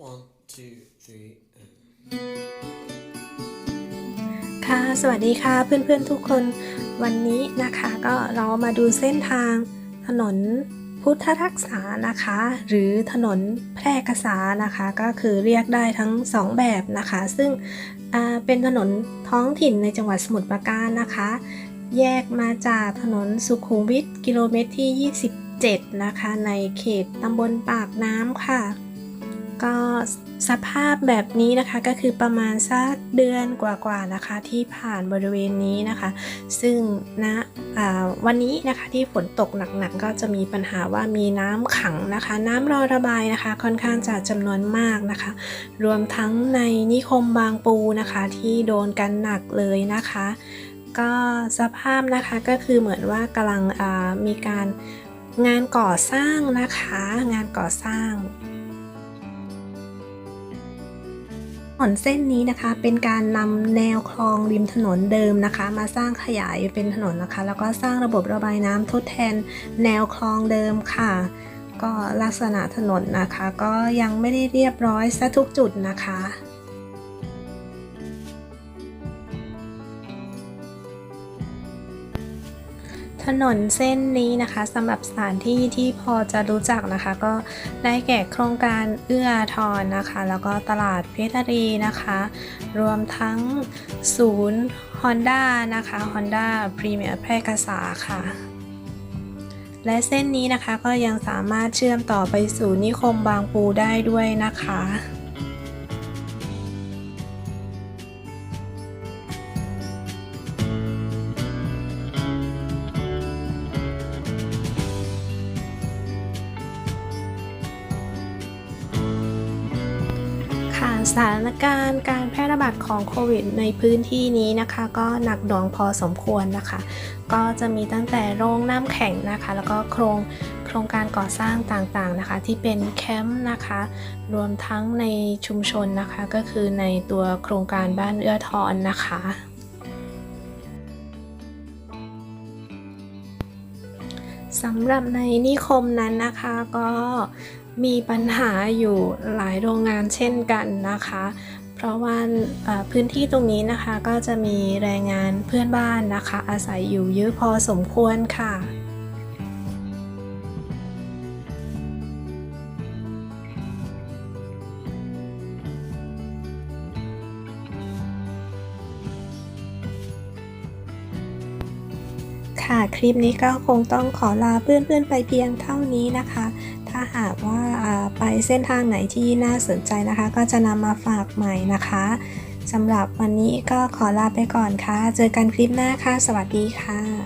One, two, three, and ค่ะ สวัสดีค่ะเพื่อนๆทุกคน วันนี้นะคะก็เรามาดูเส้นทางถนนพุทธรักษานะคะ หรือถนนแพร่กษานะคะ ก็คือเรียกได้ทั้งสองแบบนะคะ ซึ่งเป็นถนนท้องถิ่นในจังหวัดสมุทรปราการนะคะ แยกมาจากถนนสุขุมวิทกิโลเมตรที่ 27 นะคะ ในเขตตำบลปากน้ำค่ะ ก็สภาพแบบนี้นะคะก็คือประมาณสักเดือนกว่าๆนะคะ ที่ผ่านบริเวณนี้นะคะ ซึ่งณอ่าวันนี้นะคะที่ฝนตกหนักๆก็จะมีปัญหาว่ามีน้ำขังนะคะ น้ำรอระบายนะคะ ค่อนข้างจะจำนวนมากนะคะ รวมทั้งในนิคมบางปูนะคะ ที่โดนกันหนักเลยนะคะ ก็สภาพนะคะก็คือเหมือนว่ากำลังมีการงานก่อสร้างนะคะ งานก่อสร้าง ถนนเส้นนี้นะคะเป็นการนำแนวคลองริมถนนเดิมนะคะ มาสร้างขยายเป็นถนนนะคะ แล้วก็สร้างระบบระบายน้ำทดแทนแนวคลองเดิมค่ะ ก็ลักษณะถนนนะคะ ก็ยังไม่ได้เรียบร้อยซะทุกจุดนะคะ ถนนเส้นนี้นะคะสำหรับสถานที่ที่พอจะรู้จักนะคะ ก็ได้แก่โครงการเอื้ออาทรนะคะ แล้วก็ตลาดเพชรรีนะคะ รวมทั้งศูนย์ Honda นะคะ Honda Premier แพร่กษาค่ะและเส้นนี้นะคะก็ยังสามารถเชื่อมต่อไปสู่นิคมบางปูได้ด้วยนะคะ สถานการณ์การแพร่ระบาดของโควิดในพื้นที่นี้นะคะ ก็หนักหน่วงพอสมควรนะคะ ก็จะมีตั้งแต่โรงน้ำแข็งนะคะ แล้วก็โครงโครงการก่อสร้างต่างๆนะคะ ที่เป็นแคมป์นะคะ รวมทั้งในชุมชนนะคะ ก็คือในตัวโครงการบ้านเอื้อทอนนะคะสำหรับในนิคมนั้นนะคะก็ มีปัญหาอยู่หลายโรงงานเช่นกันนะคะ เพราะว่าพื้นที่ตรงนี้นะคะก็จะมีแรงงานเพื่อนบ้านนะคะ อาศัยอยู่เยอะพอสมควรค่ะค่ะ คลิปนี้ก็คงต้องขอลาเพื่อนๆไปเพียงเท่านี้นะคะ ถ้าหากว่า เส้นทางไหนที่น่าสนใจนะคะ ก็จะนำมาฝากใหม่นะคะสำหรับวันนี้ก็ขอลาไปก่อนค่ะ เจอกันคลิปหน้าค่ะ สวัสดีค่ะ